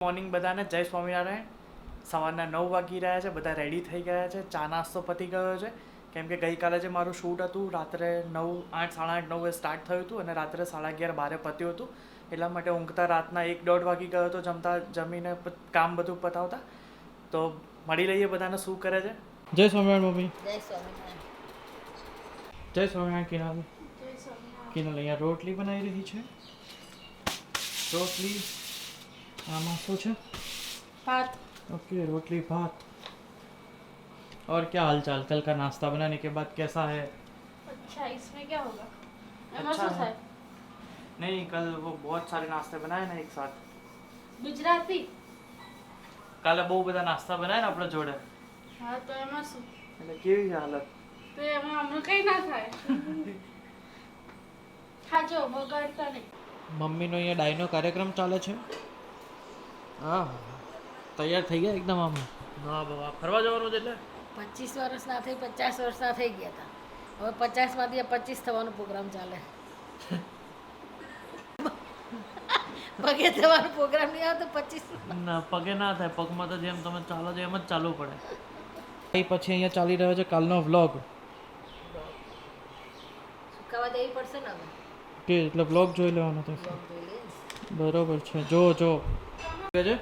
Morning બધાને જય સ્વામિનારાયણ. સવારના નવ વાગી રહ્યા છે બધા રેડી થઈ ગયા છે ચા નાસ્તો પતી ગયો છે. કેમ કે ગઈકાલે જે મારું શૂટ હતું રાત્રે નવ આઠ સાડા આઠ નવે સ્ટાર્ટ થયું હતું અને રાત્રે સાડા અગિયાર બારે પત્યું હતું. એટલા માટે ઊંઘતા રાતના એક દોઢ વાગી ગયો હતો જમતા જમીને કામ બધું પતાવતા. તો મળી લઈએ બધાને શું કરે છે? જય સ્વામિનારાયણ મમ્મી. જય સ્વામિનારાયણ. જય સ્વામિનારાયણ કિનાલ કિનાલ અહીંયા રોટલી બનાવી રહી છે. રોટલી આમાં શું છે भात ओके रोटली भात और क्या हाल चाल कल का नाश्ता बनाने के बाद कैसा है अच्छा इसमें क्या होगा अच्छा है नहीं कल वो बहुत सारे नाश्ते बनाए ना एक साथ ગુજરાતી કાલે બહુ બધા નાસ્તા બનાવ્યા ને આપણે જોડે હા તો એમાં શું એટલે કેવી છે હાલત તો એમાં હમણાં કઈ ના થાય ખાજો બગાડતા નહીં મમ્મીનો અહીંયા ડાયનો કાર્યક્રમ ચાલે છે હા. તૈયાર થઈ ગયા એકદમ આમ? ના બાબા ફરવા જવાનું છે એટલે? પચીસ વર્ષના થઈ પચાસ વર્ષના થઈ ગયા હતા. હવે પચાસમાંથી પચીસ થવાનો પ્રોગ્રામ ચાલે. પગે થવાનો પ્રોગ્રામ નહીં આવતો પચીસ ના પગે ના થાય પગમાં તો જેમ તમે ચાલો છો એમ જ ચાલવું પડે. એ પછી અહીંયા ચાલી રહ્યો છે કાલનો વ્લોગ સુકાવા દેવી પડશે ને હવે? કે એટલે વ્લોગ જોઈ લેવાનો લઈશ. બરોબર છે જો જો. કે છે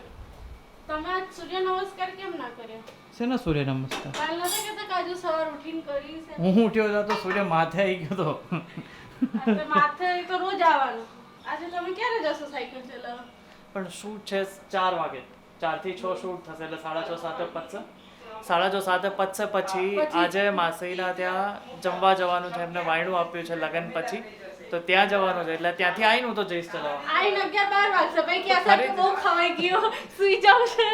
તમે આજ સૂર્ય નમસ્કાર કેમ ના કર્યો? શેના સૂર્ય નમસ્કાર? કાલ નતા કહેતા કે સવાર ઉઠીને કરી છે હું ઉઠ્યો હતો સૂર્ય માથે આવી ગયો તો. માથે તો રોજ આવવાનું. આજે તમે ક્યારે જશો સાયકલ ચલાવવા? પણ શૂટ છે? ચાર વાગે. ચારથી છ શૂટ થશે એટલે સાડા છ સાતે પતશે. સાડા છ સાતે પતશે પછી આજે માસઈના ત્યાં જમવા જવાનું છે. એમને વાયણું આપ્યું છે લગ્ન પછી. તો ત્યાં જવાનું છે એટલે ત્યાંથી આવીને હું તો જઈશ ચલાવવા આઈને 11 12 વાગશે ભાઈ કે આખા બહુ ખવાઈ ગયો. સુઈ જાવ છે?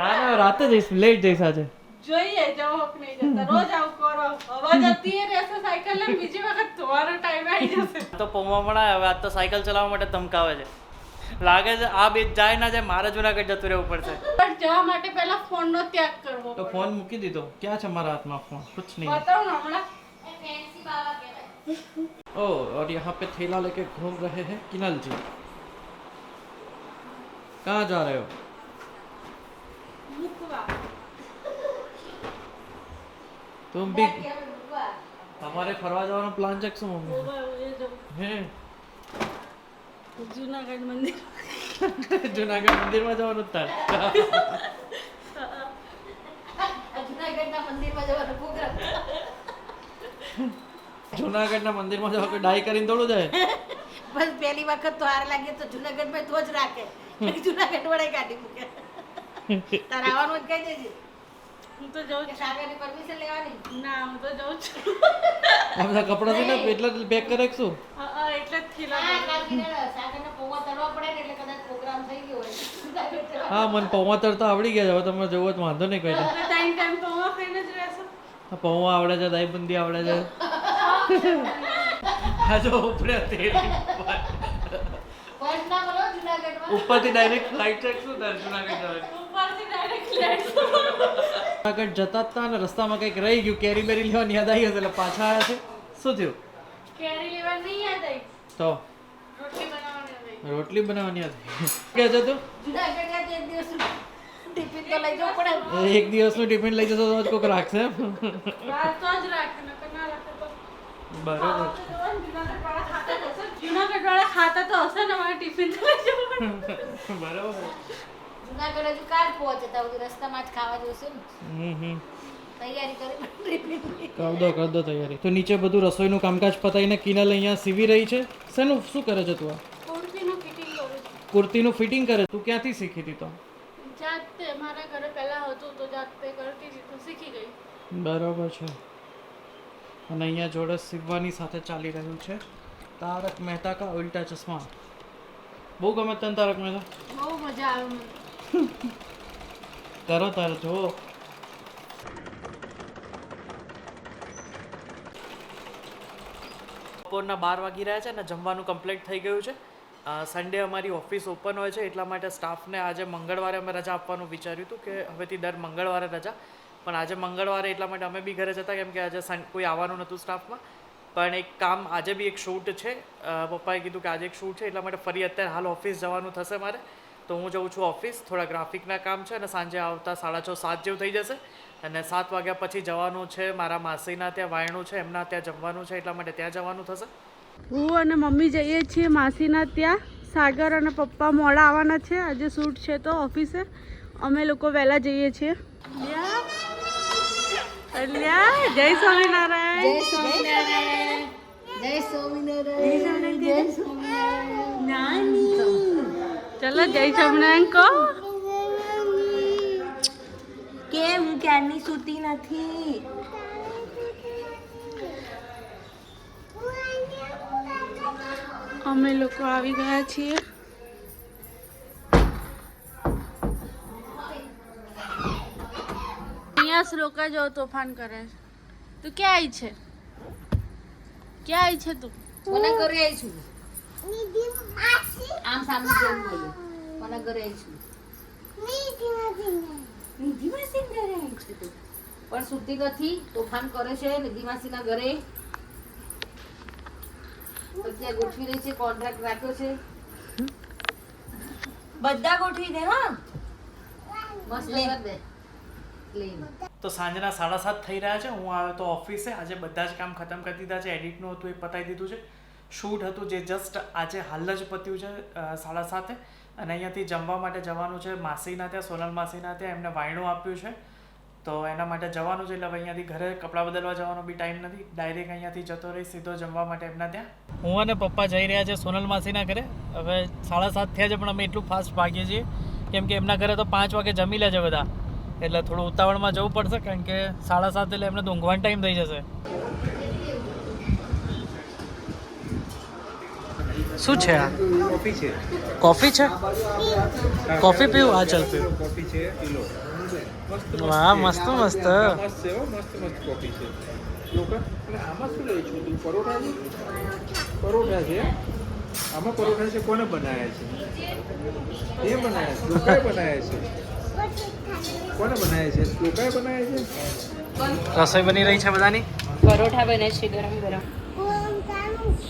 ના ના રાતે જઈશ લેટ જઈશ આજે. જોઈએ જાવ આપણે જતા. રોજ આવું કરો. અવાજ જતી રહેશે સાયકલ ને બીજી વખત તમારો ટાઈમ આવી જશે. તો પૌવા પણ હવે આજ તો સાયકલ ચલાવવા માટે ધમકાવે છે. લાગે છે આ બે જાય ના જાય મારે જુનાગઢ જતું રહેવું પડશે. પણ જવા માટે પહેલા ફોન નો ત્યાગ કરવો તો ફોન મૂકી દીધો. ક્યાં છે મારા હાથમાં ફોન? કુછ નહીં. બતાવો ને હમણાં. ફેન્સી બાવા ओ और यहाँ पे थैला लेके घूम रहे हैं किनल जी। कहाँ जा रहे हो? तुम भी हमारे फरवाज जाओ प्लान चेक से होंगे। जूनागढ़ मंदिर। जूनागढ़ मंदिर में जाओ ना જુનાગઢના મંદિરમાં જવા ડાય ડાઈ કરીને થોડું જાય? બસ પહેલી વખત તો હાર લાગે તો જુનાગઢમાં તો જ રાખે. જુનાગઢ વડે કાઢી મૂકે. તારે આવવાનું જ કહી દેજે. હું તો જઉં છું. સાગરની પરમિશન લેવાની? ના હું તો જઉં છું. આ કપડાં છે ને એટલે પેક કરે એટલે જ થેલા હા, ભરી. સાગરને પૌવા તરવા પડે ને એટલે કદાચ પ્રોગ્રામ થઈ ગયો હોય. હા મને પૌવા તરતા આવડી ગયા છે. હવે તમે જવું જ વાંધો નહીં કોઈ ટાઈમ ટાઈમ પૌવા ખાઈને જ રહેશો. પૌવા આવડે છે દહીં બુંદી આવડે છે. આ જો ઉપરે જુનાગઢમાં ઉપરથી ડાયરેક્ટ ફ્લાઇટ શું તારે જુનાગઢ જતા જ તા ને રસ્તામાં કંઈક રહી ગયું કેરી બેરી લેવાની યાદ આવી હશે એટલે પાછા આવ્યા છે. શું થયું? કેરી લેવા નહીં યાદ આવી. તો? રોટલી બનાવવાની હતી રોટલી બનાવવાની હતી કે છે તું? એક દિવસ ટિફિન તો લઈ જવું પડે. ને. એક દિવસનું ટિફિન લઈ જતો તો જ કોઈક રાખશે બરોબર જુનાગઢ તો જુનાગઢવાળા ખાતા તો હશે ને મારે ટિફિન તો. બરોબર. જુનાગઢ હજુ કાલ પહોંચે ત્યાં સુધી રસ્તામાં જ ખાવા જોશે ને. હમ હમ. તૈયારી કર દો કર દો તૈયારી. તો નીચે બધું રસોઈનું કામકાજ પતાવીને કિનલ અહીંયા સીવી રહી છે? શેનું શું કરે છે તું આ? કુર્તીનું ફિટિંગ કરું છું. કુર્તીનું ફિટિંગ કરે? તું ક્યાંથી શીખી હતી તો? જાતે મારા ઘરે પહેલા હતું તો જાતે કરતી હતી તો શીખી ગઈ. બરોબર છે. અને અહીંયા જોડે શિવવાની સાથે ચાલી રહ્યું છે. તારક મહેતા કા ઉલ્ટા ચશ્મા? બહુ ગમે તને તારક મહેતા? બહુ મજા આવે મને. કરો તારે જો બપોરના બાર વાગી રહ્યા છે અને જમવાનું કમ્પ્લીટ થઈ ગયું છે. સન્ડે અમારી ઓફિસ ઓપન હોય છે એટલા માટે સ્ટાફને આજે મંગળવારે અમે રજા આપવાનું વિચાર્યું હતું કે હવેથી દર મંગળવારે રજા. પણ આજે મંગળવારે એટલા માટે અમે બી ઘરે જતા કેમ કે આજે કોઈ આવવાનું નહોતું સ્ટાફમાં પણ એક કામ આજે બી એક શૂટ છે. પપ્પાએ કીધું કે આજે એક શૂટ છે એટલા માટે ફરી અત્યારે હાલ ઓફિસ જવાનું થશે મારે. તો હું જઉં છું ઓફિસ થોડા ગ્રાફિકના કામ છે અને સાંજે આવતા સાડા છ સાત જેવું થઈ જશે. અને સાત વાગ્યા પછી જવાનું છે મારા માસીના ત્યાં વાયણું છે એમના ત્યાં જમવાનું છે એટલા માટે ત્યાં જવાનું થશે. હું અને મમ્મી જઈએ છીએ માસીના ત્યાં. સાગર અને પપ્પા મોડા આવવાના છે. આજે શૂટ છે તો ઓફિસે અમે લોકો વહેલા જઈએ છીએ. અલ્યા જય સ્વામિનારાયણ. ચલો જય સ્વામિનારાયણ કહો. કે હું ક્યારની સૂતી નથી? અમે લોકો આવી ગયા છીએ. શ્લોકા જો તોફાન કરે છે. તું ક્યાં આવી છે? ક્યાં આવી છે તું? મને ઘરે આવી છું આમ સામે જોઈને બોલો. મને ઘરે આવી છું. નિધિ માસી ઘરે આવી છું તું. પણ સુતી નથી તોફાન કરે છે નિધિ માસીના ઘરે. ત્યાં ગોઠવી રહી છે કોન્ટ્રાક્ટ રાખ્યો છે. બધા ગોઠવી દે હા? મસ્ત કર દે. તો સાંજના સાડા સાત થઈ રહ્યા છે. હું આવ્યો તો ઓફિસે. આજે બધા જ કામ ખતમ કરી દીધા છે. એડિટનું હતું, એ પતાવી દીધું છે. શૂટ હતું જે જસ્ટ આજે હાલ જ પત્યું છે સાડા સાતે. અને અહીંયાથી જમવા માટે જવાનું છે. માસીના ત્યાં, સોનલ માસીના ત્યાં. એમને વાયણું આપ્યું છે. તો એના માટે જવાનું છે. એટલે અહીંયાથી ઘરે કપડાં બદલવા જવાનો બી ટાઈમ નથી. ડાયરેક્ટ અહીંયાથી જતો રહી સીધો જમવા માટે એમના ત્યાં. હું અને પપ્પા જઈ રહ્યા છે સોનલ માસીના ઘરે. હવે સાડા સાત થયા છે, પણ અમે એટલું ફાસ્ટ ભાગીએ છીએ. કેમ કે એમના ઘરે તો પાંચ વાગે જમી લે છે બધા. એટલે થોડું ઉતાવળમાં જવું પડશે કારણ કે સાડા સાત એટલે એમને ઊંઘવાનો ટાઈમ થઈ જશે. શું છે આ? કોફી છે. કોફી છે? કોફી પીવું? આ ચાલ પીવું. કોફી છે પીલો. મસ્ત વાહ મસ્ત મસ્ત. મસ્ત છે મસ્ત મસ્ત કોફી છે. લોકો આમાં શું લઈ છું તું? પરોઠા છે? પરોઠા છે? આમાં પરોઠા છે કોને બનાવ્યા છે? એ બનાવ્યા છે લોકોએ બનાવ્યા છે. કોને બનાવે છે? લોકોએ બનાવે છે? રસોઈ બની રહી છે બધાની? પરોઠા બને છે ગરમ ગરમ.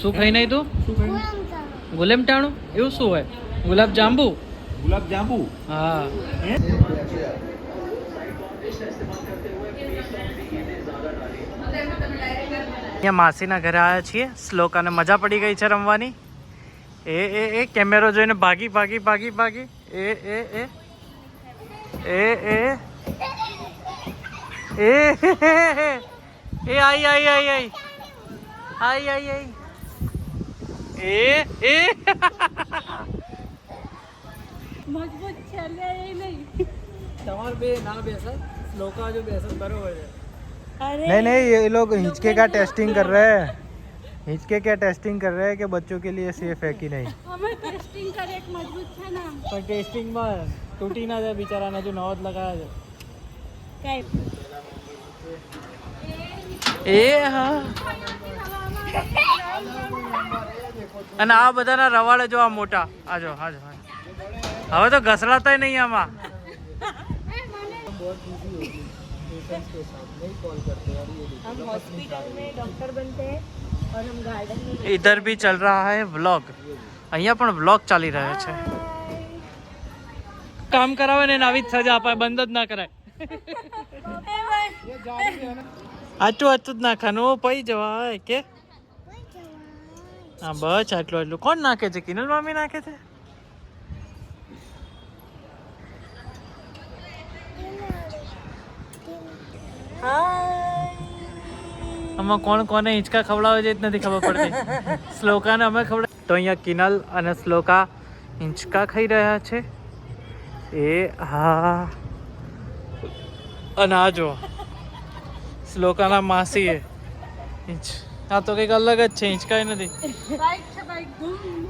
શું ખાઈ નહીં તું? ગુલેમ ટાણું એવું શું હોય? ગુલાબ જાંબુ ગુલાબ જાંબુ હા. અહીંયા માસીના ઘરે આવ્યા છીએ. શ્લોકાને મજા પડી ગઈ છે રમવાની. એ એ એ કેમેરો જોઈને ભાગી ભાગી ભાગી ભાગી. એ એ એ. એ એ એ એ આઈ આઈ આઈ આઈ આઈ આઈ આઈ એ એ મજબૂત છે અલ્યા એ નહીં તમારે બે ના બેસે શ્લોકા જો બેસે બરોબર છે અરે नहीं नहीं ये लोग हिंचके का टेस्टिंग कर रहे हैं हिंचके का टेस्टिंग कर रहे हैं कि बच्चों के लिए सेफ है कि नहीं અમે ટેસ્ટિંગ કરે એક મજબૂત છે ને આમ પણ ટેસ્ટિંગમાં તૂટી ના જાય બિચારાને જો નવો જ લગાવ્યા કઈ છે એ હા અને આ બધાના રવાડે જો આ મોટા આ જો હા જો હા હવે તો ઘસડાતાય નહીં આમાં इधर भी चल रहा है व्लॉग અહીંયા પણ વ્લોગ ચાલી રહ્યો છે કામ કરાવે ને આવી જ સજા અપાય બંધ જ ના કરાય. આટલું આટલું જ નાખવાનું પઈ જવાય કે? હા બસ આટલું આટલું. કોણ નાખે છે? કિનલ મામી નાખે છે? આમાં કોણ કોને હિંચકા ખવડાવે છે જ નથી ખબર પડતી. શ્લોકાને અમે ખવડાવ તો અહીંયા કિનલ અને શ્લોકા હિંચકા ખાઈ રહ્યા છે. એ હા અને આ જો શ્લોકાના માસી એ હિંચ આ તો કંઈક અલગ જ છે હિંચકાય નથી બાઈક છે બાઈક ધૂમ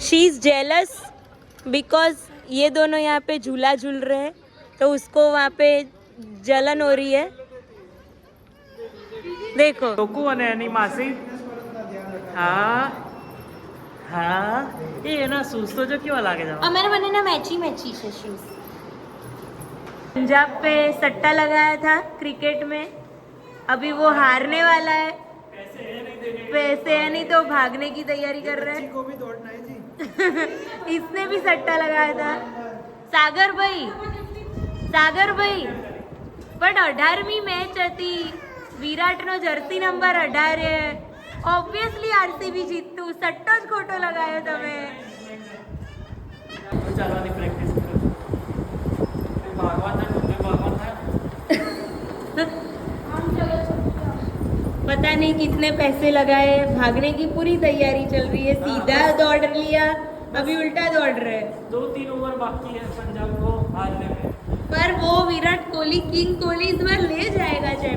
शी इज जेलस बिकॉज ये दोनों यहाँ पे झूला झूल रहे हैं तो उसको वहाँ पे जलन हो रही है देखो ટોકુ અને એની માસી હા હા એ એના શૂઝ તો જો કેવા લાગે છે અમારા બંનેના મેચી મેચી છે શૂઝ पंजाब पे सट्टा लगाया था क्रिकेट में अभी वो हारने वाला है पैसे है नहीं तो भागने की तैयारी कर रहे हैं को भी दौड़ना है जी इसने भी सट्टा लगाया था સાગર ભાઈ સાગર ભાઈ પણ અઢારમી મેચ હતી વિરાટનો જર્સી નંબર અઢારે ઓબ્વિયસલી આરસીબી જીતતું સટ્ટો જ ખોટો લગાયો તમે ચાલવાની પ્રેક્ટિસ કરો ભગવાન થાય ડુંગળી ભગવાન થાય पता नहीं कितने पैसे लगाए भागने की पूरी तैयारी चल रही है सीधा दौड़ लिया अभी उल्टा दौड़ रहे हैं दो तीन ओवर बाकी है पंजाब को हारने में पर वो विराट कोहली किंग कोहली इस बार ले जाएगा चैंपियन